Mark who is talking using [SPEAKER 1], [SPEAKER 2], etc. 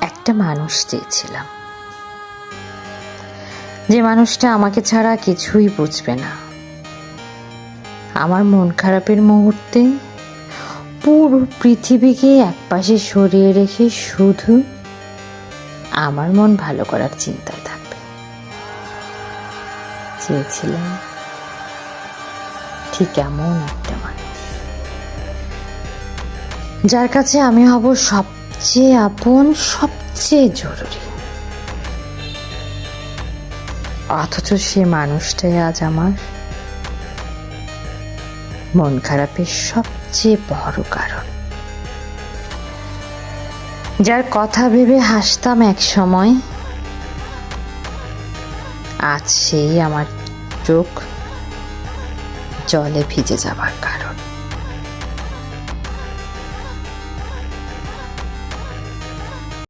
[SPEAKER 1] একটা মানুষ চেয়েছিলাম। যে মানুষটা আমাকে ছাড়া কিছুই বুঝবে না। আমার মন খারাপের মুহূর্তে পুরো পৃথিবীকে একপাশে সরিয়ে রেখে শুধু আমার মন ভালো করার চিন্তায় থাকবে। চেয়েছিলাম ঠিক এমন একটা মানুষ। যার কাছে আমি হব সবচেয়ে আপন, সবচেয়ে জরুরি। অথচ সে মানুষটাই আজ আমার মন খারাপের সবচেয়ে বড় কারণ। যার কথা ভেবে হাসতাম এক সময়, আজ সেই আমার চোখ জলে ভিজে যাবার কারণ।